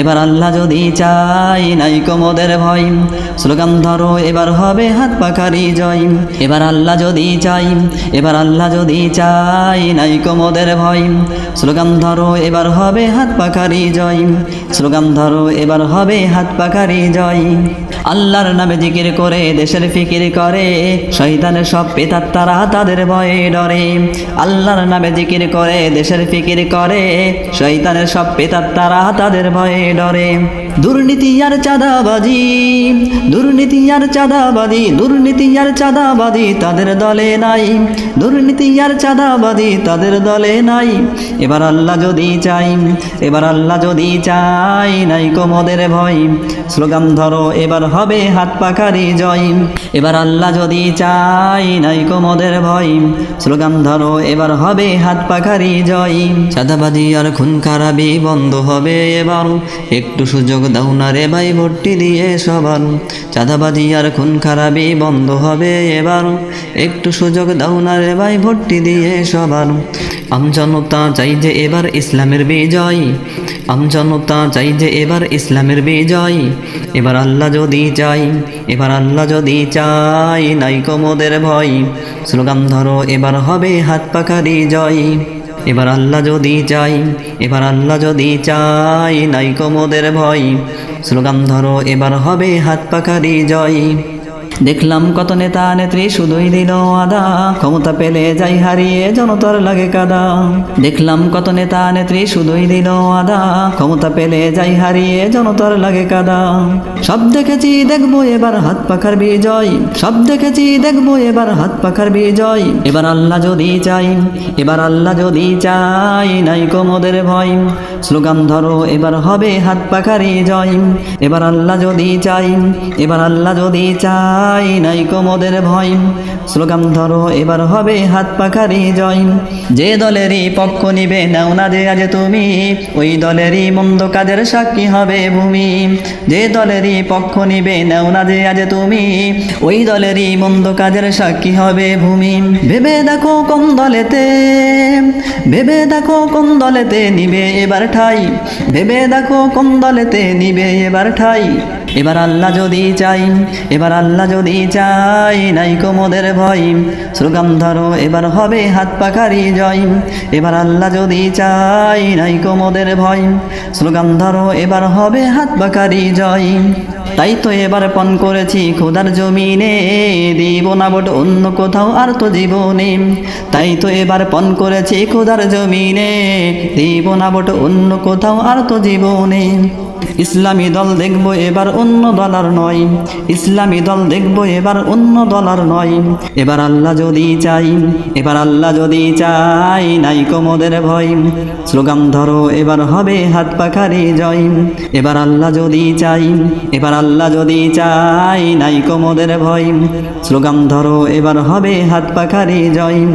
এবার আল্লাহ যদি চাই নাই কোমদের ভয়, স্লোগান ধরো, এবার হবে হাত পাখারি জয়। এবার আল্লাহ যদি চাই এবার আল্লাহ যদি চাই নাই কোমদের ভয়, স্লোগান ধরো, এবার হবে হাত পাখারি জয়। স্লোগান ধরো, এবার হবে হাত পাখারি জয়। আল্লাহর নামে জিকির করে, দেশের ফিকির করে শহীদানের সব পেতার তারা তাদের ভয়ে ডরে। আল্লাহর নামে জিকির করে, দেশের ফিকির করে শৈতানের সব পেতার তারা তাদের ভয়ে ডরে দুর্নীতি আর চাঁদাবাজি, দুর্নীতি আর চাঁদাবাজি, দুর্নীতি আর চাঁদাবাজি তাদের দলে নাই। দুর্নীতি আর চাঁদাবাজি তাদের দলে নাই। এবার আল্লাহ যদি চাই এবার আল্লাহ যদি চাই নাই কোমদের ভয়। স্লোগান ধরো, এবার হবে হাত পাখারি জয়। এবার আল্লাহ যদি চাই নাই কোমদের ভয়। স্লোগান ধরো, এবার হবে হাত পাখারি জয়। চাঁদাবাজি আর খুন খারাপি বন্ধ হবে এবার। একটু সুযোগ দাও না রে ভাই, ভর্তি দিয়ে সবার। চাঁদাবাজি আর খুন খারাপি বন্ধ হবে এবার। একটু সুযোগ দাও না রে ভাই, ভর্তি দিয়ে সবার। আমজনতা চাই যে এবার ইসলামের বিজয়। আমজনতা চাই যে এবার ইসলামের বিজয়। এবার আল্লাহ যদি চাই এবার আল্লাহ যদি চাই নাই কোমদের ভয়। স্লোগান ধরো, এবার হবে হাত পাখারি জয়। এবার আল্লাহ যদি চাই এবার আল্লাহ যদি চাই নাই কোমদের ভয়। স্লোগান ধরো, এবার হবে হাত পাখারি জয়। দেখলাম কত নেতা নেত্রী শুধুই দিল আদা। ক্ষমতা পেলে যাই হারিয়ে, জনতার লাগে কাদা। দেখলাম কত নেতা নেত্রী শুধুই দিল আদা। ক্ষমতা পেলে যাই হারিয়ে, জনতার লাগে কাদা। সব দেখেছি, দেখব এবার হাত পাখার বিজয়। সব দেখেছি, দেখব এবার হাত পাখার বিজয়। এবার আল্লাহ যদি চাই এবার আল্লাহ যদি চাই নাই কোমদের ভয়। স্লোগান ধরো, এবার হবে হাত পাখারি জয়। এবার আল্লাহ যদি চাই এবার আল্লাহ যদি চাই নাই কোমদের ভয়। স্লোগান ধরো, এবার হবে হাত পাখারি জয়। যে দলেরই পক্ষ নিবে, নাও না যে আজ তুমি। ওই দলেরই মন্দ কাজের সাক্ষী হবে ভূমি। যে দলেরই পক্ষ নিবে, নাও না যে আজ তুমি। ওই দলেরই মন্দ কাজের সাক্ষী হবে ভূমি। ভেবে দেখো কোন দলেতে, ভেবে দেখো কোন দলেতে নিবে এবার ঠাই। ভেবে দেখো কোন দলেতে নিবে এবার ঠাই। এবার আল্লাহ যদি চাই, এবার আল্লাহ যদি চাই, নাই কোমদের ভয়। স্লোগান ধরো, এবার হবে হাত পাখারি জয়। এবার আল্লাহ যদি চাই, নাই কোমদের ভয়। স্লোগান ধরো, এবার হবে হাত পাখারি জয়। তাই তো এবার পণ করেছি, খোদার জমিনে দিব না বট অন্য কোথাও আর তো জীবনে। তাই তো এবার পণ করেছি, খোদার জমিনে দিব না বট অন্য কোথাও আর তো জীবনে। ইসলামী দল দেখব এবার অন্য দল আর নয়। ইসলামী দল দেখব এবার অন্য দল আর নয়। এবার আল্লাহ যদি চাই, এবার আল্লাহ যদি চাই, নাই কোমদের ভয়। স্লোগান ধরো, এবার হবে হাত পাখারি জয়। এবার আল্লাহ যদি চাই, এবার আল্লাহ যদি চাই, নাই কোমদের ভয়। স্লোগান ধরো, এবার হবে হাত পাখারি জয়।